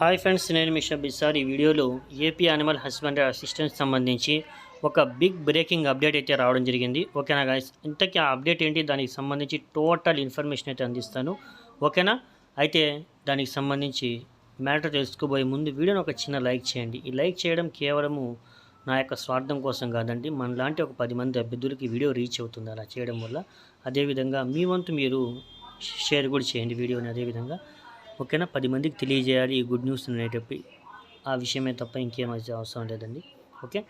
Hi friends నేను మిషబ్ sir. ఈ వీడియోలో ఏపీ యానిమల్ హస్బెండరీ అసిస్టెంట్ సంబంధించి ఒక బిగ్ బ్రేకింగ్ అప్డేట్ అయితే రావడం జరిగింది. ఓకేనా గాయస్ ఇంతకీ ఆ అప్డేట్ ఏంటి? దానికి సంబంధించి టోటల్ ఇన్ఫర్మేషన్ అయితే అందిస్తాను. ఓకేనా? అయితే దానికి సంబంధించి మ్యాటర్ తెలుసుకోబోయే ముందు వీడియోని ఒక చిన్న లైక్ చేయండి. ఈ లైక్ చేయడం కేవలము నా యొక్క స్వార్థం కోసం కాదండి. మనలాంటి ఒక పది మంది అభ్యర్థులకి వీడియో రీచ్ అవుతుంది అలా చేయడం వల్ల. అదేవిధంగా మీ వంతు మీరు షేర్ కూడా చేయండి వీడియోని అదేవిధంగా. ఓకేనా? పది మందికి తెలియజేయాలి ఈ గుడ్ న్యూస్ అనేటప్పి. ఆ విషయమే తప్ప ఇంకేం అవసరం లేదండి. ఓకే?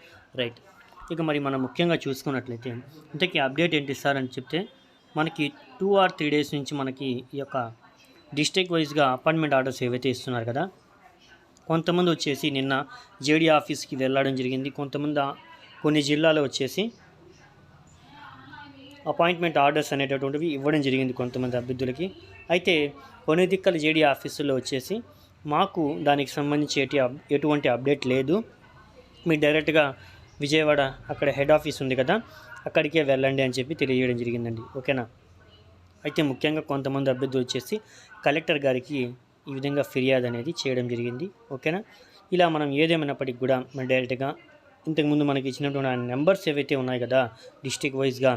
రైట్. ఇక మరి మనం ముఖ్యంగా చూసుకున్నట్లయితే ఇంతకీ అప్డేట్ ఏంటి సార్ అని చెప్తే మనకి టూ ఆర్ త్రీ డేస్ నుంచి మనకి ఈ యొక్క డిస్ట్రిక్ట్ వైజ్గా అపాయింట్మెంట్ ఆర్డర్స్ ఏవైతే ఇస్తున్నారు కదా కొంతమంది వచ్చేసి నిన్న జేడీ ఆఫీస్కి వెళ్ళడం జరిగింది కొంతమంది కొన్ని జిల్లాలో వచ్చేసి అపాయింట్మెంట్ ఆర్డర్స్ అనేటటువంటివి ఇవ్వడం జరిగింది కొంతమంది అభ్యర్థులకి. అయితే కొన్ని దిక్కల జేడీ ఆఫీసులో వచ్చేసి మాకు దానికి సంబంధించి ఎటు ఎటువంటి అప్డేట్ లేదు. మీరు డైరెక్ట్గా విజయవాడ అక్కడ హెడ్ ఆఫీస్ ఉంది కదా అక్కడికే వెళ్ళండి అని చెప్పి తెలియజేయడం జరిగిందండి. ఓకేనా? అయితే ముఖ్యంగా కొంతమంది అభ్యర్థులు వచ్చేసి కలెక్టర్ గారికి ఈ విధంగా ఫిర్యాదు అనేది చేయడం జరిగింది. ఓకేనా? ఇలా మనం ఏదేమైనప్పటికీ కూడా మన డైరెక్ట్గా ఇంతకుముందు మనకి ఇచ్చినటువంటి నెంబర్స్ ఏవైతే ఉన్నాయి కదా డిస్టిక్ వైజ్గా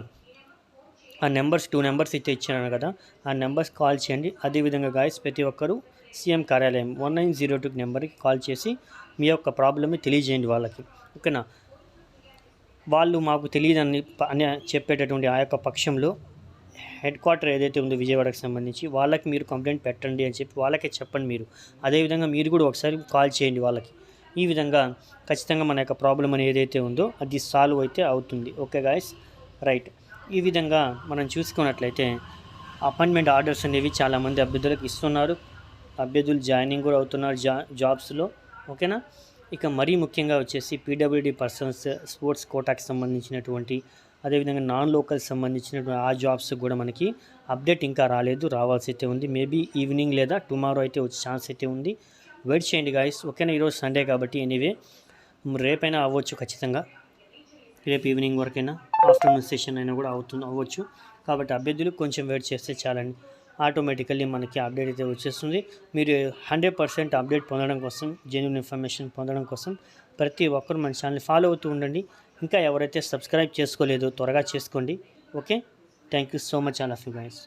ఆ నెంబర్స్ టూ నెంబర్స్ అయితే ఇచ్చాను కదా ఆ నెంబర్స్ కాల్ చేయండి. అదేవిధంగా గాయస్ ప్రతి ఒక్కరూ సీఎం కార్యాలయం వన్ నైన్ జీరో టూ నెంబర్కి కాల్ చేసి మీ యొక్క ప్రాబ్లమ్ని తెలియజేయండి వాళ్ళకి. ఓకేనా? వాళ్ళు మాకు తెలియదని అని చెప్పేటటువంటి ఆ యొక్క పక్షంలో హెడ్ క్వార్టర్ ఏదైతే ఉందో విజయవాడకు సంబంధించి వాళ్ళకి మీరు కంప్లైంట్ పెట్టండి అని చెప్పి వాళ్ళకే చెప్పండి మీరు. అదేవిధంగా మీరు కూడా ఒకసారి కాల్ చేయండి వాళ్ళకి. ఈ విధంగా ఖచ్చితంగా మన యొక్క ప్రాబ్లం అనేది ఏదైతే ఉందో అది సాల్వ్ అయితే అవుతుంది. Okay guys right. ఈ విధంగా మనం చూసుకున్నట్లయితే అపాయింట్మెంట్ ఆర్డర్స్ అనేవి చాలామంది అభ్యర్థులకు ఇస్తున్నారు. అభ్యర్థులు జాయినింగ్ కూడా అవుతున్నారు జా జాబ్స్లో. ఓకేనా? ఇక మరీ ముఖ్యంగా వచ్చేసి పీడబ్ల్యూడి పర్సన్స్ స్పోర్ట్స్ కోటాకి సంబంధించినటువంటి అదేవిధంగా నాన్ లోకల్ సంబంధించినటువంటి ఆ జాబ్స్ కూడా మనకి అప్డేట్ ఇంకా రాలేదు రావాల్సి అయితే ఉంది. మేబీ ఈవినింగ్ లేదా టుమారో అయితే వచ్చే ఛాన్స్ అయితే ఉంది. వెయిట్ చేయండి గాయస్. ఓకేనా? ఈరోజు సండే కాబట్టి ఎనీవే రేపైనా అవ్వచ్చు ఖచ్చితంగా. రేపు ఈవినింగ్ వరకైనా. ఆఫ్టర్నూన్ సెషన్ అయినా కూడా అవుతుంది అవ్వచ్చు. కాబట్టి అభ్యర్థులు కొంచెం వెయిట్ చేస్తే చాలండి. ఆటోమేటికల్లీ మనకి అప్డేట్ అయితే వచ్చేస్తుంది. మీరు హండ్రెడ్ పర్సెంట్ అప్డేట్ పొందడం కోసం జెన్యున్ ఇన్ఫర్మేషన్ పొందడం కోసం ప్రతి ఒక్కరు మన ఛానల్ ఫాలో అవుతూ ఉండండి. ఇంకా ఎవరైతే సబ్స్క్రైబ్ చేసుకోలేదో త్వరగా చేసుకోండి. Okay thank you so much all of you guys